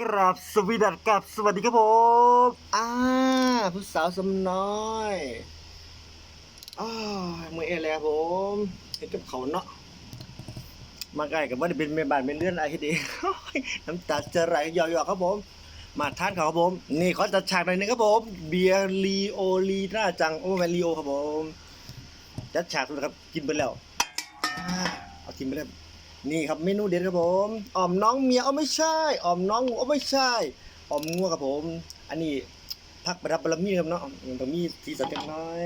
กราบสวีดัสกับสวัสดีครับผมอ่าผู้สาวสำน้อยอ้ามือเอแล้วผมเห็นกับเขาเนาะมาใกล้กับว่าจะเป็นเมบานเป็นเลื่อนอะไรดีน้ำตาจะไหลหยอกๆครับผม มาทานเขาครับผม นี่เขอจัดฉากหน่อยหนึงครับผม เบียร์ลีโอลีน่าจังโอ้แมนลีโอครับผมจัดฉากเลยครับกินไปแล้วเอากินไปแล้ว นี่ครับเมนูเด็ดครับผมอ่อมน้องเมียเอาไม่ใช่อ่อมน้องงูเอาไม่ใช่อ่อมงัวครับผม อันนี้พักประดับบารมีครับเนาะมันต้องมีสีสันเล็กน้อย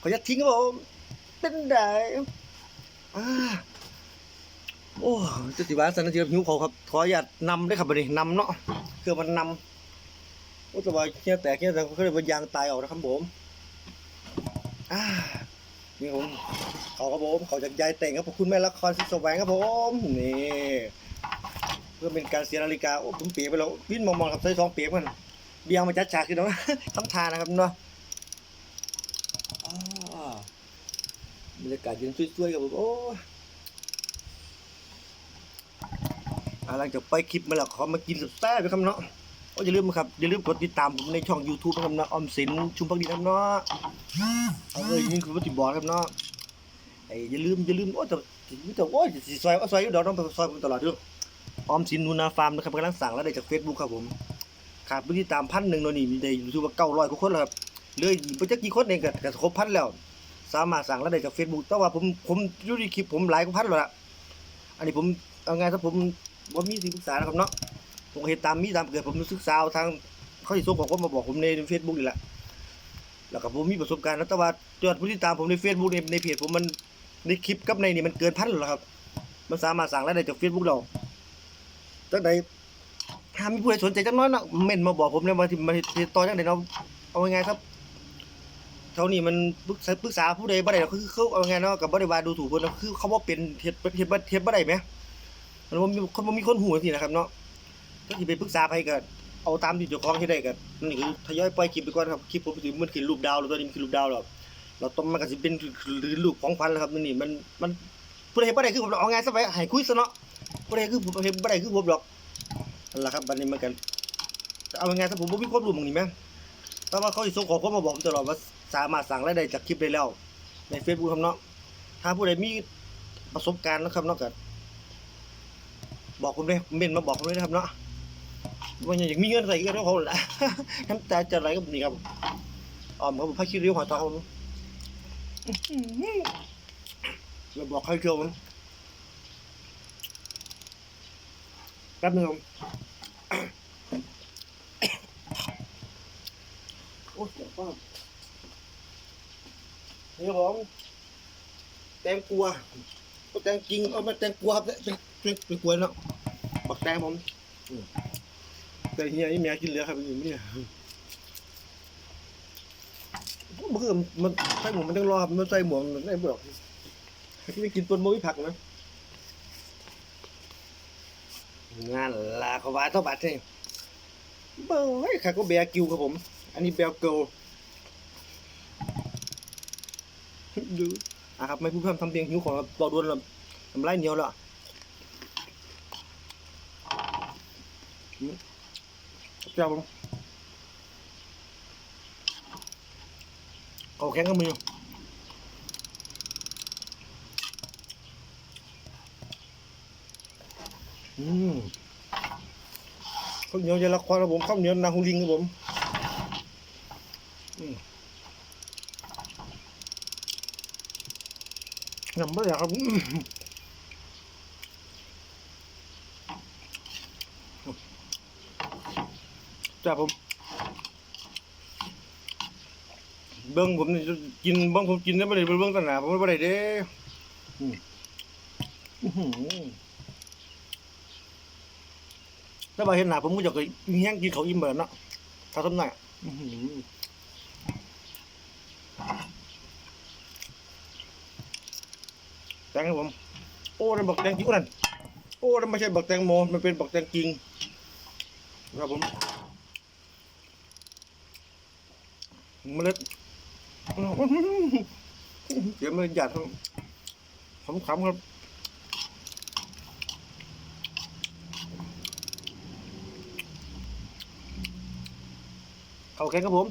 ขอยัดทิ้งครับผมเป็นไดอ่าโอ้จะสิว่าสันนิษฐานหิวเขาครับขออนุญานำได้ครับบัดนี้นำเนาะคือมันนำโอ้แต่ว่าเคี้ยวแตกเคี้ยวแต่ก็เลยมันยางตายออกนะครับผมอ่านี่ผม ขาครับผมขาจากยายแต่งครับขอบคุณแม่ละครสิสแสวงครับผมนี่เพื่อเป็นการเสียนาฬิกาโอ้ผมเปียกไปแล้ววิ่นมองๆครับใส่ซองเปียกมันเบียงมาจัดฉากคือเนาะทำทานนะครับเนาะบรรยากาศเย็นสวยๆครับผมโอ้อ่าหลังจากไปคลิปมาแล้วขอมากินสแซ่บไปครับเนาะโอ้ยอย่าลืมครับอย่าลืมกดติดตามผมในช่อง YouTube นะครับเนาะออมสินชุมพักดีครับเนาะเอาเลยยิงคุณวัตถิบอลครับเนาะ ไอ้อย่าลืมอย่าลืมโอ้แต่แต่โอ้ยสิซอยเอาซอยอยู่ดอกน้องไปซอยผมตลอดอยู่ออมสินนูนาฟาร์มนะครับกำลังสั่งแล้วได้จาก Facebook ครับผมขาดผู้ติดตามพันหนึ่งโน่นนี่มีได้ยูทูบเก้าร้อยกว่าคนแล้วครับเลยบ่จักกี่คนเองก็ก็ครบพันแล้ว สามารถสั่งแล้วได้จาก Facebook แต่ว่าผมผมอยู่ในคลิปผมหลายกว่าพันแล้วล่ะอันนี้ผมเอาไงถ้าผมบ่มีที่ปรึกษานะครับเนาะผมเฮ็ดตามมีตามเกิดผมศึกษาทางเขาสิส่งขอความาบอกผมใน Facebook นี่แหละแล้วก็ผมมีประสบการณ์แล้วแต่ว่ายอดผู้ติดตามผมใน Facebook ในในเพจผมมัน ในคลิปกับในนี่มันเกินพันแล้วครับ มันสามารถสั่งได้จากเฟซบุ๊กเราจังใดถ้ามีผู้ใดสนใจจังน้อยเนาะเม่นมาบอกผมเลยว่าที่มันติดต่อจังไดเนาะเอาไงครับเท่านี้มันปรึกษาผู้ใดบ่ได้หรอกคือเขาเอาไงเนาะกับบ่ได้ว่าดูถูกเพิ่นเนาคือเขาบ่เป็นเฮ็ดเฮ็ดบ่เฮ็ดบ่ได้แหมมันบ่มีคนบ่มีคนหูจังซี่นะครับเนาะถ้าสิไปปรึกษาไผก็เอาตามที่เจ้าของเฮ็ดได้ก็นี่คือทยอยปล่อยคลิปไปก่อนครับคลิปผมสิมันขึ้นรูปดาวแล้วตอนนี้มันขึ้นรูปดาวแล้ว เราต้องมันก็สิเป็นลูกของพันแล้วครับนี่มันมันผู้ใดเห็นบ่ได้คือผมเอาไงซะไปให้คุยซะเนาะผู้ใดคือผมเห็นบ่ได้คือผมหรอกนั่นล่ะครับบัดนี้มันกันเอาไงซะผมบ่มีความรู้ม่องนี้แม่งแต่ว่าเขาสิส่งข้อความมาบอกผมตลอดว่าสามารถสั่งรายได้จากคลิปได้แล้ว ใน Facebook ครับเนาะถ้าผู้ใดมีประสบการณ์นะครับเนาะก็บอกผมเลยเมนมาบอกผมเลยนะครับเนาะว่าอยากมีเงินใส่เงินเขาละน้ำตาจะไหลกับนี่ครับอ้อมครับผมพาคิริ้วหอยทองครับ เราบอกให้เชียวมันแป๊บนึงครับโอ้ยเดี๋ยวป้านี่ครับผมแตงกลัวก็แตงจริงเอามาแตงกลัวครับแตงแตงแตงกลัวเนาะบักแตงผมอืมแต่เฮียนี่แม่กินเหลือครับอยู่เนี่ย มันคือมันใส่หมวกมันต้องรอครับมันใส่หมวกมันได้บอกที่ไม่กินต้นมุ้ผักนะงานลาขวาเท่าบาทนี่เบ้ยค่ะก็เบียกิวครับผม อันนี้เบียร์เกิลดูอะครับไม่พูดพร่ำทำเพียงหิวของเราดวนเราทำไรเหนียวแล้วเจ้าผม เอาแข็งก็มืออืมข้าวเหนียวเยละครครับผมข้าวเหนียวนาฮูลิงครับผมยำไม่ได้ครับอืมจ้าผม เบิ้งผมนี่กินเบิ้งผมกินได้ไม่ได้เบิ้งตั้งหนาผมไม่ได้เด้อืมอื้อถ้าบาเห็นหน้าผมก็จะเคยแห้งกินเขาอิ่มเบิดเนาะถ้าทำหน่อยแตงครับผม โอ้นั่นบักแตงจริงโอ้นั่นโอ้นั่นไม่ใช่บักแตงโมมันเป็นบักแตงจริงครับผมเมล็ด เดี๋ยวมันหยาดทั้ขำๆครับโอเคครับผม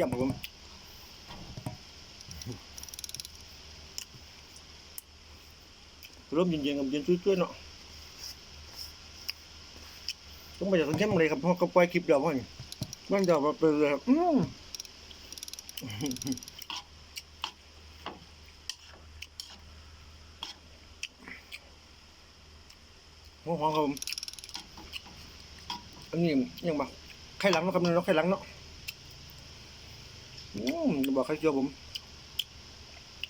ยำครับผมร่มเย็นๆกับเย็นช่วยๆเนาะ ต้องไปจากตรงเข้มเลยครับเพราะก็ปล่อยคลิปเดียวพ่อนี่มันจะมาเป็นเลยครับอืมหัวหอมครับอันนี้ยังบ่ไข่หลังเนาะครับเนาะไข่หลังเนาะอืมจะบอกไข่เจียวผม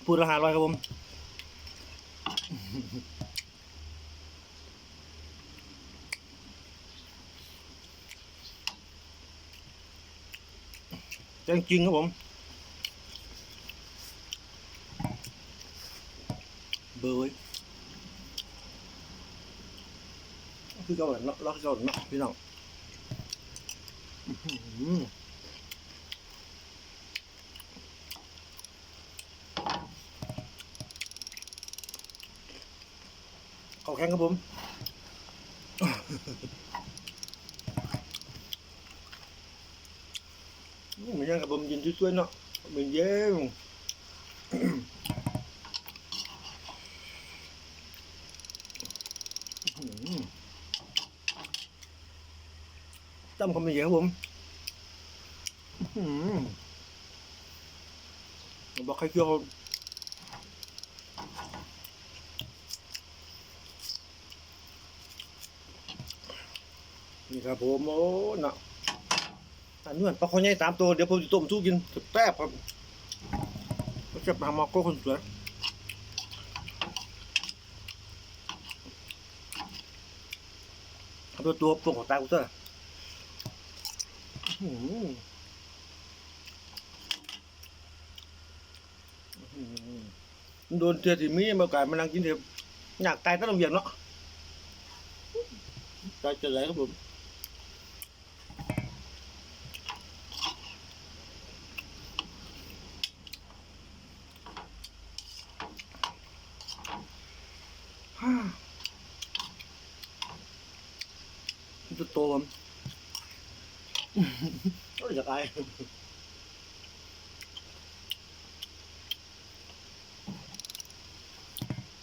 พูดละหาร้อยครับผม จริงจริงครับผม เบอร์ไว้คือเก่าเนาะล็อกเก่าเนาะพี่น้องเขาแข็งครับผม มันยังกับผมยินช่วยๆเนาะมันเย็นอื้อหือจำคำเป็นเยอะผมบอกใครเกี่ยวนี่ครับผมโอ้เนาะ อันนี้มันปลาคอใหญ่สามตัวเดี๋ยวผมจะต้มสู้กินแป๊บครับก็จะมาหมอกก็คนสวยเอาตัวตัวปรุงของตากูเถอะอื้อหืออื้อหือโดนเตือนที่มีมาไก่มานั่งกินเถอะอยากตายต้องเวียนเนาะตายจะไหนครับผม ฮ่า มันจะโตผมก็อยากอาย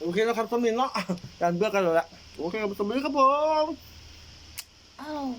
โอเคแล้วครับสมินเนาะการเบื่อกันแล้วแหละโอเคครับสมินครับผม Oh.